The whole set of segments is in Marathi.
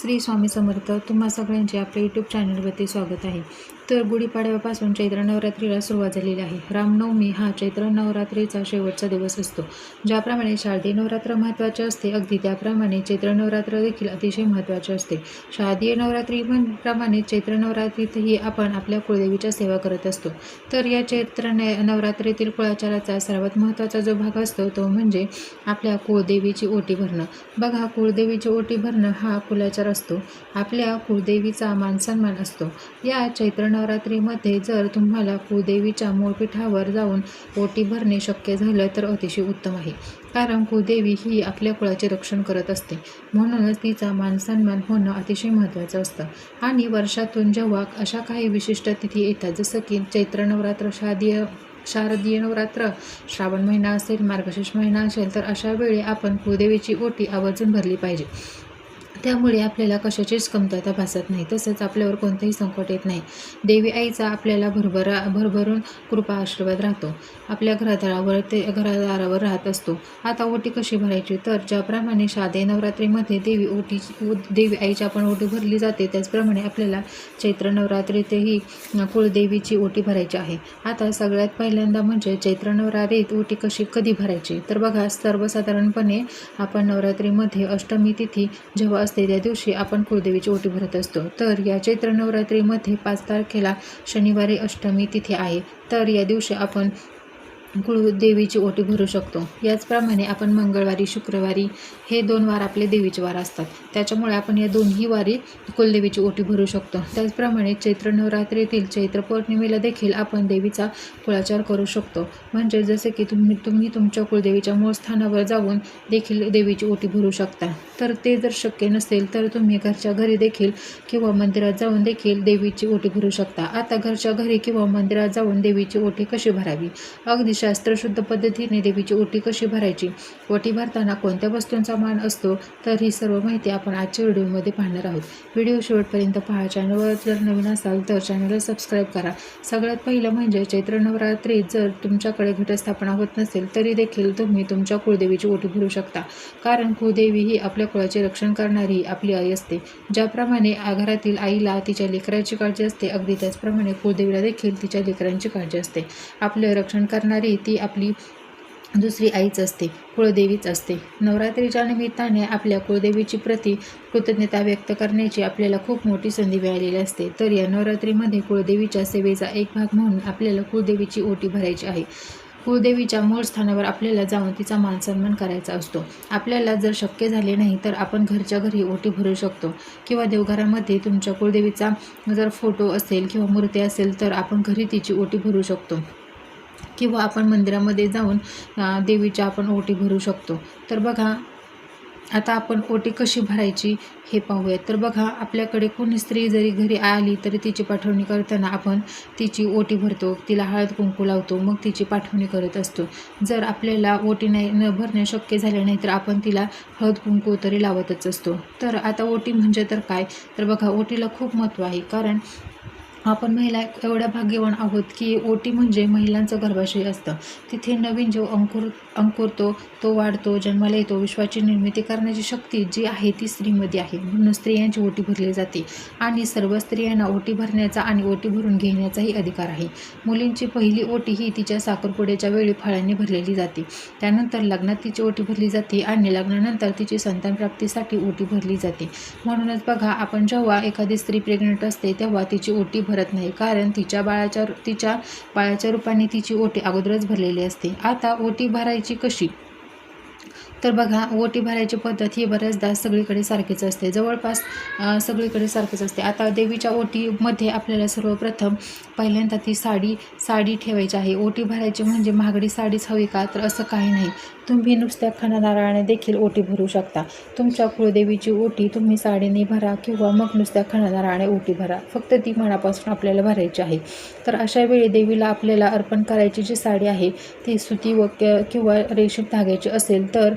श्री स्वामी समर्थ. तुम्हा सगळ्यांचे आपल्या यूट्यूब चॅनलवरती स्वागत आहे. तर गुढीपाडव्यापासून चैत्र नवरात्रीला सुरुवात झालेली आहे. रामनवमी हा चैत्र नवरात्रीचा शेवटचा दिवस असतो. ज्याप्रमाणे शारदीय नवरात्र महत्त्वाचे असते अगदी त्याप्रमाणे चैत्र नवरात्र देखील अतिशय महत्त्वाचे असते. शारदीय नवरात्री प्रमाणे चैत्र नवरात्रीतही आपण आपल्या कुळदेवीच्या सेवा करत असतो. तर या चैत्र नवरात्रीतील कुळाचाराचा सर्वात महत्त्वाचा जो भाग असतो तो म्हणजे आपल्या कुळदेवीची ओटी भरणं. बघा कुळदेवीची ओटी भरणं हा कुलाचार असतो. आपल्या कुळदेवीचा मानसन्मान असतो. या चैत्र नवरात्रीमध्ये जर तुम्हाला कुळदेवीच्या मूळपीठावर जाऊन ओटी भरणे शक्य झालं तर अतिशय उत्तम आहे. कारण कुळदेवी ही आपल्या कुळाचे रक्षण करत असते. म्हणूनच तिचा मानसन्मान होणं अतिशय महत्त्वाचं असतं. आणि वर्षातून जेव्हा अशा काही विशिष्ट तिथी येतात जसं की चैत्र नवरात्र शादीय शारदीय नवरात्र श्रावण महिना असेल मार्गशीर्ष महिना असेल तर अशा वेळी आपण कुळदेवीची ओटी आवर्जून भरली पाहिजे. त्यामुळे आपल्याला कशाचीच कमतरता भासत नाही. तसंच आपल्यावर कोणतंही संकट येत नाही. देवी आईचा आपल्याला भरभरा भरभरून कृपा आशीर्वाद राहतो. आपल्या घरादारावर ते घरादारावर राहत असतो. आता ओटी कशी भरायची? तर ज्याप्रमाणे शादे नवरात्रीमध्ये देवी ओटीची देवी आईची आपण ओटी भरली जाते त्याचप्रमाणे आपल्याला चैत्र नवरात्रीतही कुळदेवीची ओटी भरायची आहे. आता सगळ्यात पहिल्यांदा म्हणजे चैत्र नवरात्रीत ओटी कशी कधी भरायची? तर बघा सर्वसाधारणपणे आपण नवरात्रीमध्ये अष्टमी तिथी जेव्हा असते. त्या दिवशी आपण कुळदेवीची ओटी भरत असतो. तर या चैत्र नवरात्रीमध्ये पाच तारखेला शनिवारी अष्टमी तिथे आहे. तर या दिवशी आपण कुळदेवीची ओटी भरू शकतो. याचप्रमाणे आपण मंगळवारी शुक्रवारी हे दोन वार आपले देवीचे वार असतात. त्याच्यामुळे आपण या दोन्ही वारी कुलदेवीची ओटी भरू शकतो. त्याचप्रमाणे चैत्र नवरात्रीतील चैत्र पौर्णिमेला देखील आपण देवीचा कुळाचार करू शकतो. म्हणजे जसे की तुम्ही तुम्ही तुमच्या कुलदेवीच्या मूळ स्थानावर जाऊन देखील देवीची ओटी भरू शकता. तर ते जर शक्य नसेल तर तुम्ही घरच्या घरी देखील किंवा मंदिरात जाऊन देखील देवीची ओटी भरू शकता. आता घरच्या घरी किंवा मंदिरात जाऊन देवीची ओटी कशी भरावी? अगदी शास्त्रशुद्ध पद्धतीने देवीची ओटी कशी भरायची? ओटी भरताना कोणत्या वस्तूंचा मान असतो? तर ही सर्व माहिती आपण आजच्या व्हिडिओमध्ये पाहणार आहोत. व्हिडिओ शेवटपर्यंत पहा. चॅनलवर जर नवीन असाल तर चॅनलला सबस्क्राईब करा. सगळ्यात पहिलं म्हणजे चैत्र नवरात्रीत जर तुमच्याकडे घटस्थापना होत नसेल तरी देखील तुम्ही तुमच्या कुळदेवीची ओटी भरू शकता. कारण कुळदेवी ही आपल्या कुळाचे रक्षण करणारी आपली आई असते. ज्याप्रमाणे घरातील आईला तिच्या लेकराची काळजी असते अगदी त्याचप्रमाणे कुळदेवीला देखील तिच्या लेकरांची काळजी असते. आपले रक्षण करणारी ती आपली दुसरी आईच असते कुळदेवीच असते. नवरात्रीच्या निमित्ताने आपल्या कुळदेवीची प्रती कृतज्ञता व्यक्त करण्याची आपल्याला खूप मोठी संधी मिळालेली असते. तर या नवरात्रीमध्ये कुळदेवीच्या सेवेचा एक भाग म्हणून आपल्याला कुळदेवीची ओटी भरायची आहे. कुळदेवीच्या मूळ स्थानावर आपल्याला जाऊन तिचा मानसन्मान करायचा असतो. आपल्याला जर शक्य झाले नाही तर आपण घरच्या घरी ओटी भरू शकतो. किंवा देवघरामध्ये तुमच्या कुळदेवीचा जर फोटो असेल किंवा मूर्ती असेल तर आपण घरी तिची ओटी भरू शकतो. किंवा आपण मंदिरामध्ये जाऊन देवीच्या आपण ओटी भरू शकतो. तर बघा आता आपण ओटी कशी भरायची हे पाहूयात. तर बघा आपल्याकडे कोणी स्त्री जरी घरी आली तरी तिची पाठवणी करताना आपण तिची ओटी भरतो. तिला हळद कुंकू लावतो मग तिची पाठवणी करत असतो. जर आपल्याला ओटी नाही न भरणे शक्य झाले नाही तर आपण तिला हळद कुंकू तरी लावतच असतो. तर आता ओटी म्हणजे तर काय? तर बघा ओटीला खूप महत्त्व आहे. कारण आपण महिला एवढ्या भाग्यवान आहोत की ओटी म्हणजे महिलांचं गर्भाशय असतं. तिथे नवीन जो अंकुर अंकुरतो तो वाढतो जन्माला येतो विश्वाची निर्मिती करण्याची शक्ती जी आहे ती स्त्रीमध्ये आहे. म्हणून स्त्रियांची ओटी भरली जाते. आणि सर्व स्त्रियांना ओटी भरण्याचा आणि ओटी भरून घेण्याचाही अधिकार आहे. मुलींची पहिली ओटी ही तिच्या साखरपुड्याच्या वेळी फळांनी भरलेली जाते. त्यानंतर लग्नात तिची ओटी भरली जाते आणि लग्नानंतर तिची संतान प्राप्तीसाठी ओटी भरली जाते. म्हणूनच बघा आपण जेव्हा एखादी स्त्री प्रेग्नंट असते तेव्हा तिची ओटी भरत नाही. कारण तिच्या बाळाच्या तिच्या बाळाच्या रूपाने तिची ओटी अगोदरच भरलेली असते. आता ओटी भरायची कशी? तर बघा ओटी भरायची पद्धत ही बऱ्याचदा सगळीकडे सारखीच असते. जवळपास सगळीकडे सारखीच असते. आता देवीच्या ओटीमध्ये आपल्याला सर्वप्रथम पहिल्यांदा ती साडी साडी ठेवायची आहे. ओटी भरायची म्हणजे महागडी साडीच हवी का? तर असं काही नाही. तुम्ही नुसत्या खणानारळाने देखील ओटी भरू शकता. तुमच्या कुळदेवीची ओटी तुम्ही साडीने भरा किंवा मग नुसत्या खणानारळाने ओटी भरा. फक्त ती मनापासून आपल्याला भरायची आहे. तर अशा वेळी देवीला आपल्याला अर्पण करायची जी साडी आहे ती सुती व किंवा रेशीम धाग्याची असेल तर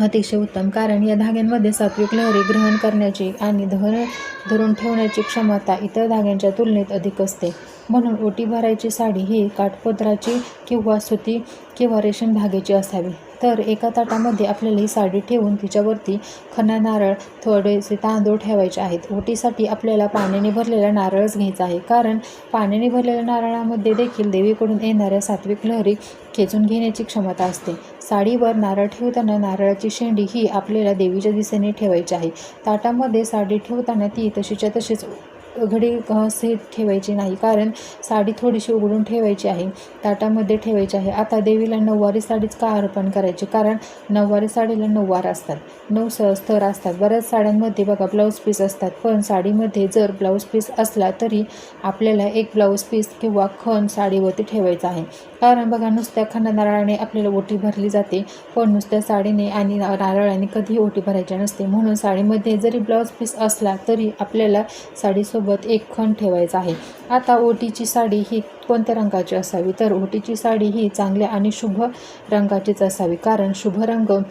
अतिशय उत्तम. कारण या धाग्यांमध्ये सात्विक लहरी ग्रहण करण्याची आणि धरण धरून ठेवण्याची क्षमता इतर धाग्यांच्या तुलनेत अधिक असते. म्हणून ओटी भरायची साडी ही काठपदराची किंवा सुती किंवा रेशीम धाग्याची असावी. तर एका ताटामध्ये आपल्याला ही साडी ठेवून तिच्यावरती खना नारळ थोडेसे तांदूळ ठेवायचे आहेत. ओटीसाठी आपल्याला पाण्याने भरलेला नारळच घ्यायचा आहे. कारण पाण्याने भरलेल्या नारळामध्ये देखील देवीकडून येणाऱ्या सात्विक लहरी खेचून घेण्याची क्षमता असते. साडीवर नारळ ठेवताना नारळाची शेंडी ही आपल्याला देवीच्या दिशेने ठेवायची आहे. ताटामध्ये साडी ठेवताना ती तशीच्या तशीच घडी सेट ठेवायची नाही. कारण साडी थोडीशी उघडून ठेवायची आहे. ताटामध्ये ठेवायची आहे. आता देवीला नऊवारी साडीच का अर्पण करायची? कारण नऊवारी साडीला नऊवार असतात. नऊ स स्तर असतात. बऱ्याच साड्यांमध्ये बघा ब्लाऊज पीस असतात. पण साडीमध्ये जर ब्लाऊज पीस असला तरी आपल्याला एक ब्लाऊज पीस किंवा खण साडीवरती ठेवायचा आहे. कारण बघा नुसत्या खण नारळाने आपल्याला ओटी भरली जाते. पण नुसत्या साडीने आणि नारळाने कधीही ओटी भरायची नसते. म्हणून साडीमध्ये जरी ब्लाऊज पीस असला तरी आपल्याला साडीसोबत एक खण ठेवायचा आहे. आता ओटीची साडी ही कोणत्या रंगाची असावी? तर ओटीची साडी ही चांगल्या आणि शुभ रंगाचीच असावी. कारण शुभ रंग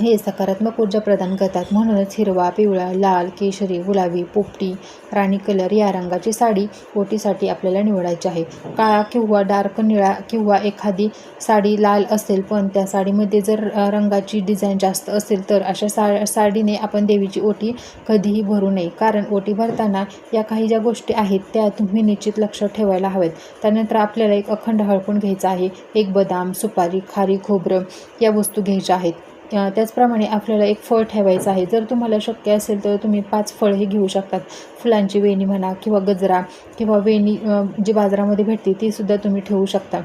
हे सकारात्मक ऊर्जा प्रदान करतात. म्हणूनच हिरवा पिवळा लाल केशरी गुलाबी पोपटी राणी कलर या रंगाची साडी ओटीसाठी आपल्याला निवडायची आहे. काळा किंवा डार्क निळा किंवा एखादी साडी लाल असेल पण त्या साडीमध्ये जर रंगाची डिझाईन जास्त असेल तर अशा सा साडीने आपण देवीची ओटी कधीही भरू नये. कारण ओटी भरताना या काही ज्या गोष्टी आहेत त्या तुम्ही निश्चित लक्षात ठेवायला हव्यात. त्यानंतर आपल्याला एक अखंड हळपून घ्यायचा आहे. एक बदाम सुपारी खारी खोबरं या वस्तू घ्यायच्या आहेत. त्याचप्रमाणे आपल्याला एक फळ ठेवायचं आहे. जर तुम्हाला शक्य असेल तर तुम्ही पाच फळंही घेऊ शकतात. फुलांची वेणी म्हणा किंवा गजरा किंवा वेणी जी बाजारामध्ये भेटते ती सुद्धा तुम्ही ठेवू शकता.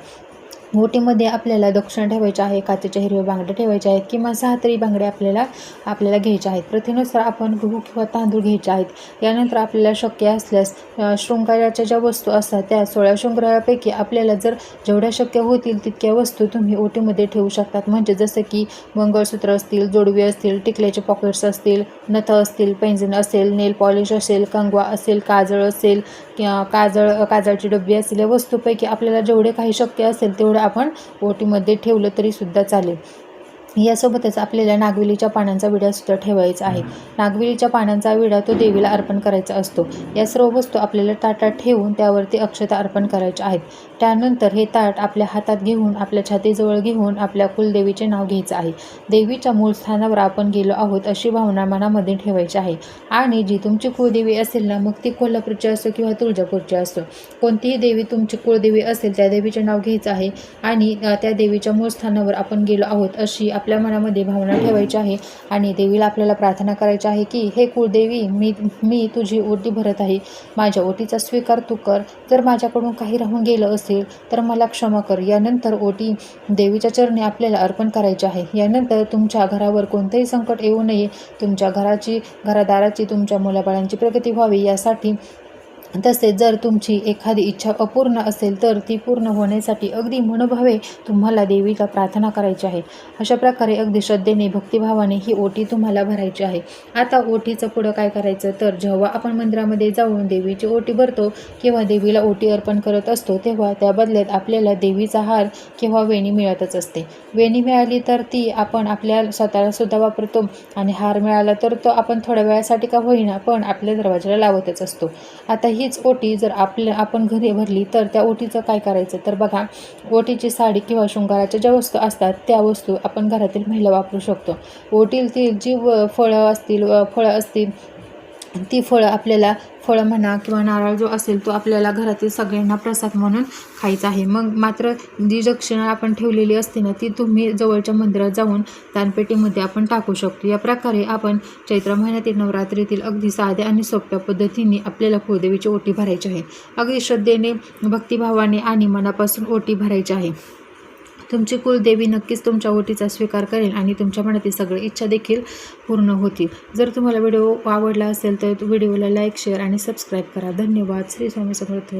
ओटीमध्ये आपल्याला दक्षिण ठेवायचे आहे काचेच्या हिरव्या बांगड्या ठेवायच्या आहेत किंवा सहा तरी बांगड्या आपल्याला आपल्याला घ्यायच्या आहेत. प्रथिनुसार आपण गहू किंवा तांदूळ घ्यायचे आहेत. यानंतर आपल्याला शक्य असल्यास शृंगाराच्या ज्या वस्तू असतात त्या सोळा शृंगारापैकी आपल्याला जर जेवढ्या शक्य होतील तितक्या वस्तू तुम्ही ओटीमध्ये ठेवू शकतात. म्हणजे जसं की मंगळसूत्र असतील जोडवी असतील टिकल्याचे पॉकेट्स असतील नथं असतील पेन्झिन असेल नेल पॉलिश असेल कंगवा असेल काजळ असेल किंवा काजळ काजळची डब्बी असेल या वस्तूपैकी आपल्याला जेवढे काही शक्य असेल तेवढं आपण ओटीमध्ये ठेवलं तरी सुद्धा चालेल. यासोबतच आपल्याला नागवेलीच्या पानांचा विडासुद्धा ठेवायचा आहे. नागवेलीच्या पानांचा विडा तो देवीला अर्पण करायचा असतो. या सर्व वस्तू आपल्याला ताटात ठेवून त्यावरती अक्षता अर्पण करायच्या आहेत. त्यानंतर हे ताट आपल्या हातात घेऊन आपल्या छातीजवळ घेऊन आपल्या कुलदेवीचे नाव घ्यायचं आहे. देवीच्या मूळ स्थानावर आपण गेलो आहोत अशी भावना मनामध्ये ठेवायची आहे. आणि जी तुमची कुळदेवी असेल ना मग ती कोल्हापूरची असो किंवा तुळजापूरची असो कोणतीही देवी तुमची कुळदेवी असेल त्या देवीचे नाव घ्यायचं आहे. आणि त्या देवीच्या मूळ स्थानावर आपण गेलो आहोत अशी आपल्या मनामध्ये भावना ठेवायची आहे आणि देवीला आपल्याला प्रार्थना करायची आहे की हे कुळदेवी मी मी तुझी ओटी भरत आहे. माझ्या ओटीचा स्वीकार तू कर. जर माझ्याकडून काही राहून गेलं असेल तर मला क्षमा कर. यानंतर ओटी देवीच्या चरणी आपल्याला अर्पण करायची आहे. यानंतर तुमच्या घरावर कोणतेही संकट येऊ नये. तुमच्या घराची घरादाराची तुमच्या मुलाबाळांची प्रगती व्हावी. यासाठी तसेच जर तुमची एखादी इच्छा अपूर्ण असेल तर ती पूर्ण होण्यासाठी अगदी मनोभावे तुम्हाला देवीला प्रार्थना करायची आहे. अशा प्रकारे अगदी श्रद्धेने भक्तिभावाने ही ओटी तुम्हाला भरायची आहे. आता ओटीचं पुढं काय करायचं? तर जेव्हा आपण मंदिरामध्ये जाऊन देवीची ओटी भरतो किंवा देवीला ओटी अर्पण करत असतो तेव्हा त्या बदल्यात आपल्याला देवीचा हार किंवा वेणी मिळतच असते. वेणी मिळाली तर ती आपण आपल्या स्वतःला सुद्धा वापरतो आणि हार मिळाला तर तो आपण थोड्या वेळासाठी का होईना पण आपल्या दरवाजाला लावतच असतो. आता ही हीच ओटी जर आपल्या आपण घरी भरली तर त्या ओटीचं काय करायचं? तर बघा ओटीची साडी किंवा शृंगाराच्या ज्या वस्तू असतात त्या वस्तू आपण घरातील महिला वापरू शकतो. ओटीतील जी व फळं असतील फळं असतील ती फळं आपल्याला फळं म्हणा किंवा नारळ जो असेल तो आपल्याला घरातील सगळ्यांना प्रसाद म्हणून खायचा आहे. मग मात्र जी दक्षिणा आपण ठेवलेली असते ना ती तुम्ही जवळच्या मंदिरात जाऊन दानपेटीमध्ये आपण टाकू शकतो. या प्रकारे आपण चैत्र महिन्यातील नवरात्रीतील अगदी साध्या आणि सोप्या पद्धतीने आपल्याला कुळदेवीची ओटी भरायची आहे. अगदी श्रद्धेने भक्तिभावाने आणि मनापासून ओटी भरायची आहे. तुमची कुलदेवी नक्कीच तुमच्या ओटीचा स्वीकार करेल आणि तुमच्या मनातील सगळी इच्छा देखील पूर्ण होतील. जर तुम्हाला व्हिडिओ आवडला असेल तर व्हिडिओला लाईक शेअर आणि सबस्क्राईब करा. धन्यवाद. श्री स्वामी समर्थ.